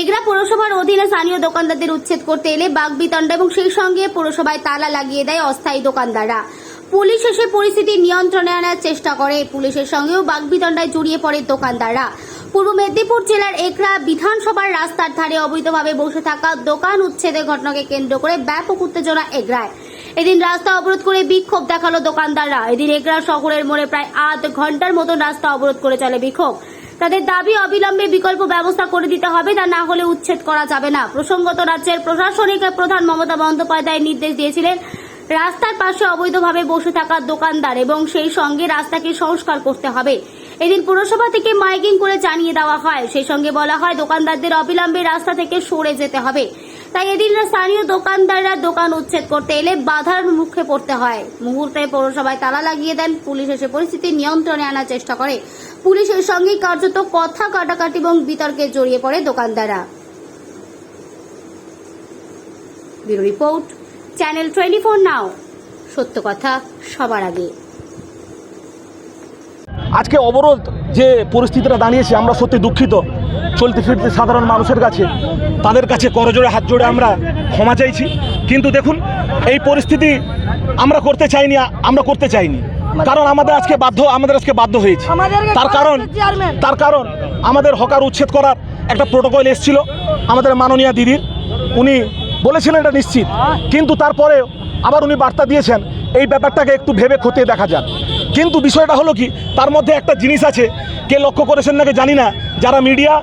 এগরা পৌরসভার অধীনে স্থানীয় দোকানদারদের উচ্ছেদ করতে এলে বাঘ বাগবিতণ্ডা এবং সেই সঙ্গে পৌরসভায় তালা লাগিয়ে দেয় অস্থায়ী দোকানদাররা। পুলিশ এসে পরিস্থিতি নিয়ন্ত্রণে আনার চেষ্টা করে। পুলিশের সঙ্গেও বাগবিতণ্ডায় জড়িয়ে পড়ে দোকানদাররা। পূর্ব মেদিনীপুর জেলার একরা বিধানসভার রাস্তার ধারে অবৈধভাবে বসে থাকা দোকান উচ্ছেদের ঘটনাকে কেন্দ্র করে ব্যাপক উত্তেজনা এগরায়। এদিন রাস্তা অবরোধ করে বিক্ষোভ দেখাল দোকানদাররা। এদিন এগরা শহরের মোড়ে প্রায় আধ ঘণ্টার মতন রাস্তা অবরোধ করে চলে বিক্ষোভ। তাদের দাবি অবিলম্বে বিকল্প ব্যবস্থা করে দিতে হবে, তা না হলে উচ্ছেদ করা যাবে না। প্রসঙ্গত রাজ্যের প্রশাসনিক প্রধান মমতা বন্দ্যোপাধ্যায় নির্দেশ দিয়েছিলেন, রাস্তার পাশে অবৈধভাবে বসে থাকা দোকানদার এবং সেই সঙ্গে রাস্তাকে সংস্কার করতে হবে। এদিন পুরসভা থেকে মাইকিং করে জানিয়ে দেওয়া হয়। সেই সঙ্গে বলা হয়, দোকানদারদের অবিলম্বে রাস্তা থেকে সরে যেতে হবে। তাই এদিন স্থানীয় দোকানদাররা দোকান উচ্ছেদ করতে এলে বাধার মুখে পড়তে হয়। মুহূর্তে পৌরসভায় তালা লাগিয়ে দেন, পুলিশ এসে পরিস্থিতি নিয়ন্ত্রণে আনার চেষ্টা করে। পুলিশের সঙ্গে কার্যত কথা কাটাকাটি এবং বিতর্কে জড়িয়ে পড়ে দোকানদাররা। Report, channel twenty four now. সত্য কথা সবার আগে। আজকে অবরোধ যে পরিস্থিতিটা দাঁড়িয়েছে, আমরা সত্যি দুঃখিত। চলতে ফিরতে সাধারণ মানুষের কাছে তাদের কাছে করজোড়ে হাত জোড়ে আমরা ক্ষমা চাইছি। কিন্তু দেখুন এই পরিস্থিতি আমরা করতে চাইনি আমরা করতে চাইনি। কারণ আমাদের আজকে বাধ্য আমাদের আজকে বাধ্য হয়েছে। তার কারণ তার কারণ আমাদের হকার উচ্ছেদ করার একটা প্রোটোকল এসেছিল আমাদের মাননীয় দিদির। উনি বলেছিলেন এটা নিশ্চিত কিন্তু তারপরে আবার উনি বার্তা দিয়েছেন এই ব্যাপারটাকে একটু ভেবে খতিয়ে দেখা যাক। কিন্তু বিষয়টা হলো কি তার মধ্যে একটা জিনিস আছে কে লক্ষ্য করেছেন নাকি জানি না যারা মিডিয়া,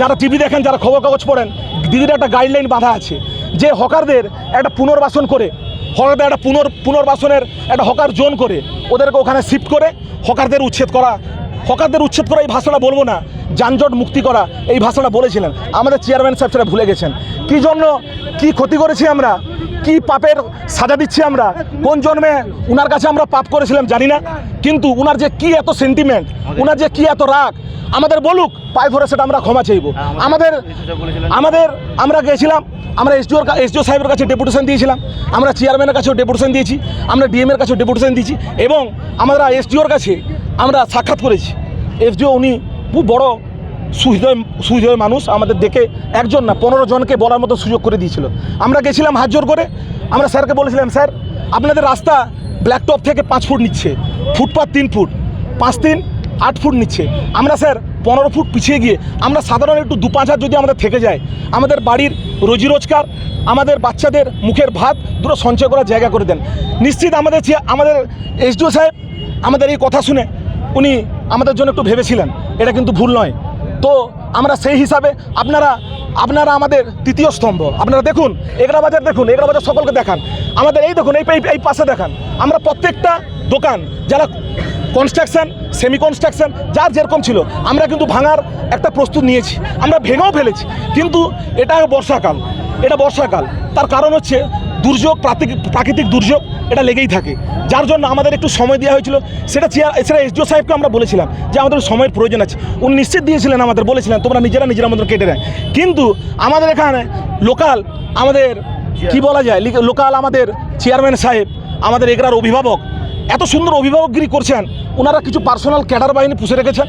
যারা টিভি দেখেন, যারা খবর কাগজ পড়েন দিদির একটা গাইডলাইন বাঁধা আছে যে হকারদের একটা পুনর্বাসন করে হকারদের একটা পুনর, পুনর্বাসনের একটা হকার জোন করে, ওদেরকে ওখানে শিফট করে হকারদের উচ্ছেদ করা। হকারদের উচ্ছেদ করা এই ভাষাটা বলব না, যানজট মুক্তি করা, এই ভাষাটা বলেছিলেন। আমাদের চেয়ারম্যান সাহেব সেটা ভুলে গেছেন। কী জন্য, কি ক্ষতি করেছি আমরা? কি পাপের সাজা দিচ্ছি আমরা? কোন জন্মে উনার কাছে আমরা পাপ করেছিলাম জানি না কিন্তু উনার যে কি এত সেন্টিমেন্ট উনার যে কি এত রাগ আমাদের বলুক পায়ে ধরে সেটা আমরা ক্ষমা চাইব। আমাদের আমাদের আমরা গেছিলাম আমরা এসডিওর এসডিও সাহেবের কাছে ডেপুটেশন দিয়েছিলাম আমরা চেয়ারম্যানের কাছেও ডেপুটেশন দিয়েছি আমরা ডিএম এর কাছেও ডেপুটেশন দিয়েছি এবং আমরা এসডিওর কাছে আমরা সাক্ষাৎ করেছি। এসডিও উনি খুব বড় সুহৃদয় সুহৃদয় মানুষ আমাদের দেখে একজন না, পনেরো জনকে বলার মতো সুযোগ করে দিয়েছিল। আমরা গেছিলাম হাত জোর করে, আমরা স্যারকে বলেছিলাম, স্যার, আপনাদের রাস্তা ব্ল্যাকটপ থেকে পাঁচ ফুট নিচ্ছে ফুটপাথ তিন ফুট, পাঁচ তিন, আট ফুট নিচ্ছে। আমরা, স্যার, পনেরো ফুট পিছিয়ে গিয়ে, আমরা সাধারণ একটু দু পাঁচ হাত যদি আমাদের থেকে যায়, আমাদের বাড়ির রোজি রোজগার, আমাদের বাচ্চাদের মুখের ভাত, দুটো সঞ্চয় করার জায়গা করে দেন। নিশ্চিত আমাদের আমাদের এসডিও সাহেব আমাদের এই কথা শুনে উনি আমাদের জন্য একটু ভেবেছিলেন। এটা কিন্তু ভুল নয়। তো আমরা সেই হিসাবে আপনারা আপনারা আমাদের তৃতীয় স্তম্ভ। আপনারা দেখুন, এগরা বাজার দেখুন, এগরা বাজার সকলকে দেখান। আমাদের এই দেখুন, এই এই- এই পাশে দেখান। আমরা প্রত্যেকটা দোকান, যারা কনস্ট্রাকশন সেমি কনস্ট্রাকশন যার যেরকম ছিল, আমরা কিন্তু ভাঙার একটা প্রস্তুত নিয়েছি। আমরা ভেঙেও ফেলেছি। কিন্তু এটা বর্ষাকাল এটা বর্ষাকাল। তার কারণ হচ্ছে দুর্যোগ প্রাকৃতিক প্রাকৃতিক দুর্যোগ, এটা লেগেই থাকে। যার জন্য আমাদের একটু সময় দেওয়া হয়েছিল, সেটা চেয়ার সেটা এসডিও সাহেবকে আমরা বলেছিলাম যে আমাদের সময়ের প্রয়োজন আছে। উনি নিশ্চিত দিয়েছিলেন আমাদের, বলেছিলেন, তোমরা নিজেরা নিজেরা মতো কেটে নেয় কিন্তু আমাদের এখানে লোকাল, আমাদের কি বলা যায় লোকাল আমাদের চেয়ারম্যান সাহেব, আমাদের এগরার অভিভাবক, এত সুন্দর অভিভাবকগিরি করছেন ওনারা কিছু পার্সোনাল ক্যাডার বাহিনী পুষে রেখেছেন।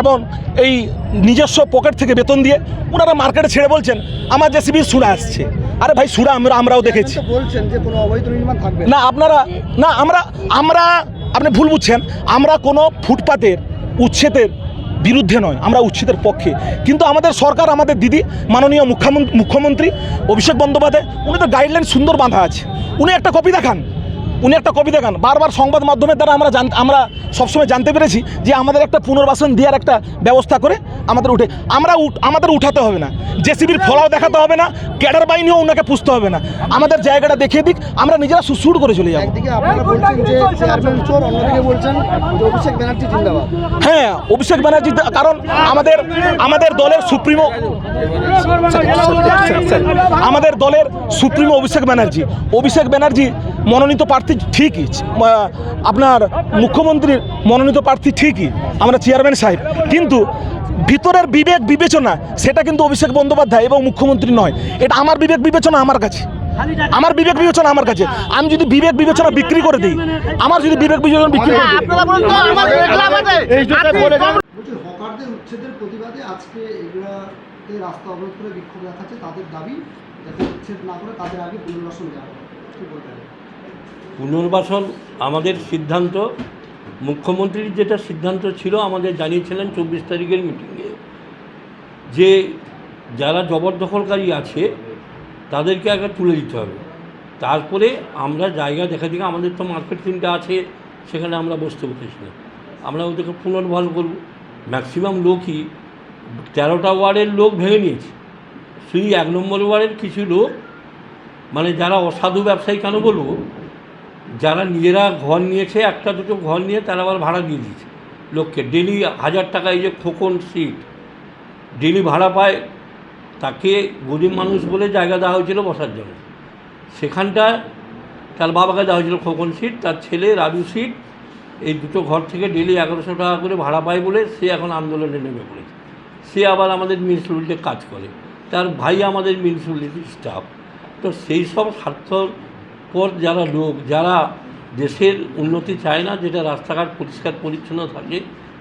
এবং এই নিজস্ব পকেট থেকে বেতন দিয়ে ওনারা মার্কেটে ছেড়ে বলছেন আমার জেসিবি সুরা আসছে। আরে ভাই সুরা আমরা আমরাও দেখেছি। বলছেন যে কোনো অবৈধ নির্মাণ থাকবে না। আপনারা না আমরা আমরা আপনি ভুল বুঝছেন। আমরা কোনো ফুটপাতের উচ্ছেদের বিরুদ্ধে নয় আমরা উচ্ছেদের পক্ষে। কিন্তু আমাদের সরকার আমাদের দিদি মাননীয় মুখ্যমন্ত্রী মুখ্যমন্ত্রী অভিষেক বন্দ্যোপাধ্যায় উনি তো গাইডলাইন সুন্দর বাঁধা আছে। উনি একটা কপি দেখান। উনি একটা কপি দেখান বারবার সংবাদ মাধ্যমের দ্বারা আমরা জান আমরা সবসময় জানতে পেরেছি যে আমাদের একটা পুনর্বাসন দেওয়ার একটা ব্যবস্থা করে আমাদের উঠে আমরা আমাদের উঠাতে হবে না। জেসিবির ফলাও দেখাতে হবে না ক্যাডার বাহিনীও ওনাকে পুষতে হবে না। আমাদের জায়গাটা দেখিয়ে দিক আমরা নিজেরা সুসুর করে চলে যাব। হ্যাঁ অভিষেক ব্যানার্জি কারণ আমাদের আমাদের দলের সুপ্রিমো আমাদের দলের সুপ্রিমো অভিষেক ব্যানার্জি। অভিষেক ব্যানার্জি মনোনীত প্রার্থী ঠিকই আপনার মুখ্যমন্ত্রীর মনোনীত প্রার্থী ঠিকই আমরা চেয়ারম্যান সাহেব। কিন্তু ভিতরের বিবেক বিবেচনা সেটা কিন্তু অভিষেক বন্দ্যোপাধ্যায় এবং মুখ্যমন্ত্রী নয়। এটা আমার বিবেক বিবেচনা আমার কাছে। আমার বিবেক বিবেচনা আমার কাছে। আমি যদি বিবেক বিবেচনা বিক্রি করে দিই আমার যদি বিবেক বিবেচনা বিক্রি করে হকারদের উচ্ছেদের প্রতিবাদে আজকে এগুলা মুহূর্তে রাস্তা অবরোধ করে বিক্ষোভ দেখাচ্ছে। তাদের দাবি যাতে উচ্ছেদ না করে তাদের আগে পুনর্বাসন দেওয়া হবে। কি বলবেন? পুনর্বাসন আমাদের সিদ্ধান্ত, মুখ্যমন্ত্রীর যেটা সিদ্ধান্ত ছিল, আমাদের জানিয়েছিলেন চব্বিশ তারিখের মিটিংয়ে যে যারা জবরদখলকারী আছে, তাদেরকে আগে তুলে দিতে হবে। তারপরে আমরা জায়গা দেখা দিকে, আমাদের তো মার্কেট তিনটা আছে, সেখানে আমরা বসতে বসেছি না। আমরা ওদেরকে পুনর্বাসন করব। ম্যাক্সিমাম লোকই, তেরোটা ওয়ার্ডের লোক ভেঙে নিয়েছে। শুধু এক নম্বর ওয়ার্ডের কিছু লোক মানে যারা অসাধু ব্যবসায়ী কেন বলব যারা নিজেরা ঘর নিয়েছে, একটা দুটো ঘর নিয়ে তারা আবার ভাড়া দিয়ে দিয়েছে লোককে। ডেলি হাজার টাকা এই যে খোকন সিট ডেলি ভাড়া পায়, তাকে গরিব মানুষ বলে জায়গা দেওয়া হয়েছিল বসার জন্য। সেখানটা তার বাবাকে দেওয়া হয়েছিল খোকন সিট তার ছেলে রাজু সিট এই দুটো ঘর থেকে ডেলি এগারোশো টাকা করে ভাড়া পায় বলে সে এখন আন্দোলনে নেমে পড়েছে। সে আবার আমাদের মিউনিসিপ্যালিটিতে কাজ করে। তার ভাই আমাদের মিউনিসিপ্যালিটির স্টাফ তো সেই সব স্বার্থপর যারা লোক, যারা দেশের উন্নতি চায় না, যেটা রাস্তাঘাট পরিষ্কার পরিচ্ছন্ন থাকে,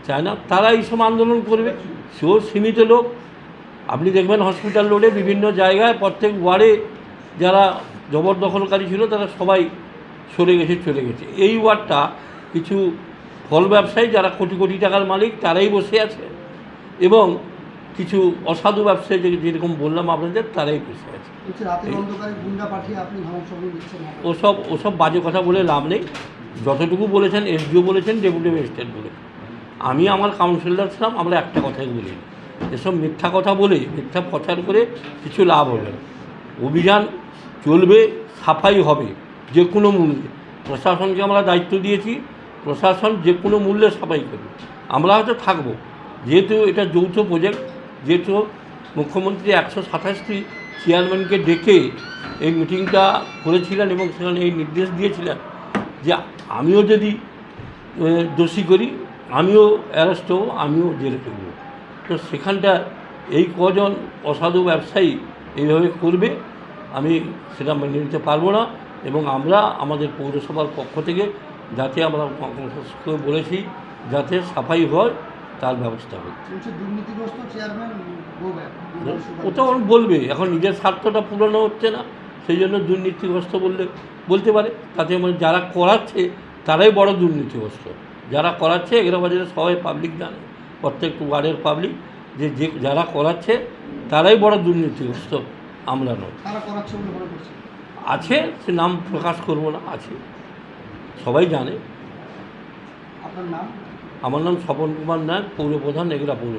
চায় না, তারা এইসব আন্দোলন করবে। সেও সীমিত লোক। আপনি দেখবেন হসপিটাল রোডে বিভিন্ন জায়গায় প্রত্যেক ওয়ার্ডে যারা জবরদখলকারী ছিল, তারা সবাই সরে গেছে, চলে গেছে। এই ওয়ার্ডটা কিছু ফল ব্যবসায়ী, যারা কোটি কোটি টাকার মালিক, তারাই বসে আছে। এবং কিছু অসাধু ব্যবসায়ী যে- যেরকম বললাম আপনাদের তারাই বসে আছে। ওসব ওসব বাজে কথা বলে লাভ নেই। যতটুকু বলেছেন এসডিও বলেছেন ডেপুটি ম্যাজিস্ট্রেট বলেছেন। আমি আমার কাউন্সিলর ছিলাম আমরা একটা কথাই বলি এসব মিথ্যা কথা বলে মিথ্যা প্রচার করে কিছু লাভ হবে না। অভিযান চলবে সাফাই হবে যে কোনো মূল্যে। প্রশাসনকে আমরা দায়িত্ব দিয়েছি প্রশাসন যে কোনো মূল্যে সাফাই করবে। আমরা হয়তো থাকব। যেহেতু এটা যৌথ প্রজেক্ট যেহেতু মুখ্যমন্ত্রী একশো সাতাশটি চেয়ারম্যানকে ডেকে এই মিটিংটা করেছিলেন এবং সেখানে এই নির্দেশ দিয়েছিলেন যে আমিও যদি দোষী করি, আমিও অ্যারেস্ট হব, আমিও জেলে করব তো সেখানটা এই কজন অসাধু ব্যবসায়ী এইভাবে করবে, আমি সেটা মেনে নিতে পারব না এবং আমরা আমাদের পৌরসভার পক্ষ থেকে যাতে আমরা বলেছি, যাতে সাফাই হয় তার ব্যবস্থা চেয়ারম্যান বলবেন ওটা ওর বলবে এখন নিজের স্বার্থটা পূরণ হচ্ছে না সেই জন্য দুর্নীতিগ্রস্ত বললে বলতে পারে। তাতে মানে যারা করাচ্ছে তারাই বড় দুর্নীতিগ্রস্ত। যারা করাচ্ছে এগুলো বাজারে সবাই পাবলিক জানে প্রত্যেক ওয়ার্ডের পাবলিক যে যে যারা করাচ্ছে তারাই বড় দুর্নীতিগ্রস্ত আমরা নয় আছে সে নাম প্রকাশ করব না আছে। সবাই জানে। আপনার নাম? আমার নাম স্বপন কুমার নায়ক পৌরপ্রধান এগুলা পৌর